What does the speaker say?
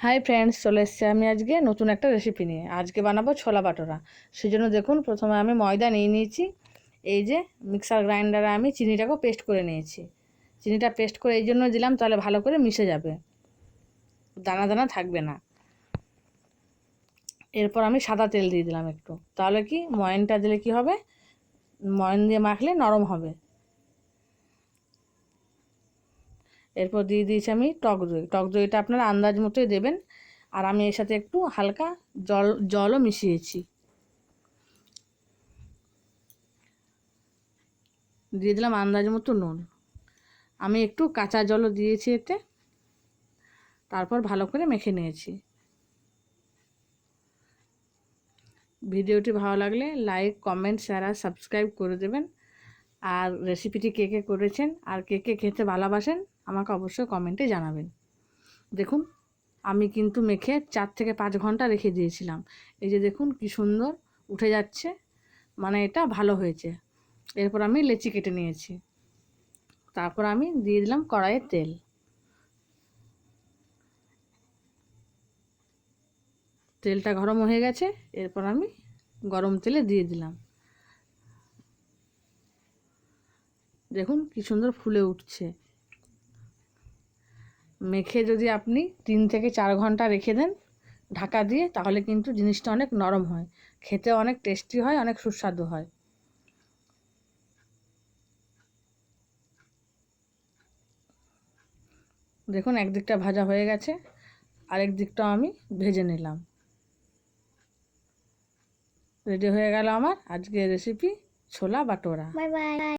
Hi friends চলে এসেছি আমি আজকে নতুন একটা রেসিপি নিয়ে। আজকে বানাবো ছোলা বাটোরা। সেই জন্য দেখুন, প্রথমে আমি ময়দা নিয়ে নিয়েছি। এই যে মিক্সার গ্রাইন্ডারে আমি চিনিটাকেও পেস্ট করে নিয়েছি। চিনিটা পেস্ট করে এই জন্য দিলাম, তাহলে ভালো করে মিশে যাবে। দানা দানা থাকবে না। এরপর আমি সাদা তেল দিয়ে দিলাম একটু। তাহলে কি? ময়নটা দিলে কি হবে? ময়ন দিয়ে মাখলে নরম হবে। এরপর দিয়ে দিয়েছি আমি টক দই। টক দইটা আপনারা আন্দাজ মতোই দেবেন। আর আমি এর সাথে একটু হালকা জল, জলও মিশিয়েছি। দিয়ে দিলাম আন্দাজ মতো নুন। আমি একটু কাঁচা জলও দিয়েছি এতে। তারপর ভালো করে মেখে নিয়েছি। ভিডিওটি ভালো লাগলে লাইক, কমেন্ট, শেয়ার আর সাবস্ক্রাইব করে দেবেন। আর রেসিপিটি কে কে করেছেন? আর কে কে খেতে ভালোবাসেন? আমাকে অবশ্যই কমেন্টে জানাবেন। দেখুন, আমি কিন্তু মেখে চার থেকে পাঁচ ঘণ্টা রেখে দিয়েছিলাম। এই যে দেখুন, কি সুন্দর উঠে যাচ্ছে। মানে এটা ভালো হয়েছে। এরপর আমি লেচি কেটে নিয়েছি। তারপর আমি দিয়ে দিলাম কড়াইয়ে তেল। তেলটা গরম হয়ে গেছে, এরপর আমি গরম তেলে দিয়ে দিলাম। দেখুন, কি সুন্দর ফুলে উঠছে। মেখে যদি আপনি তিন থেকে চার ঘণ্টা রেখে দেন ঢাকা দিয়ে, তাহলে কিন্তু জিনিসটা অনেক নরম হয়। খেতে অনেক টেস্টি হয়, অনেক সুস্বাদু হয়। দেখুন, একদিকটা ভাজা হয়ে গেছে, আরেক দিকটাও আমি ভেজে নিলাম। রেডি হয়ে গেল আমার আজকের রেসিপি ছোলা বাটোরা।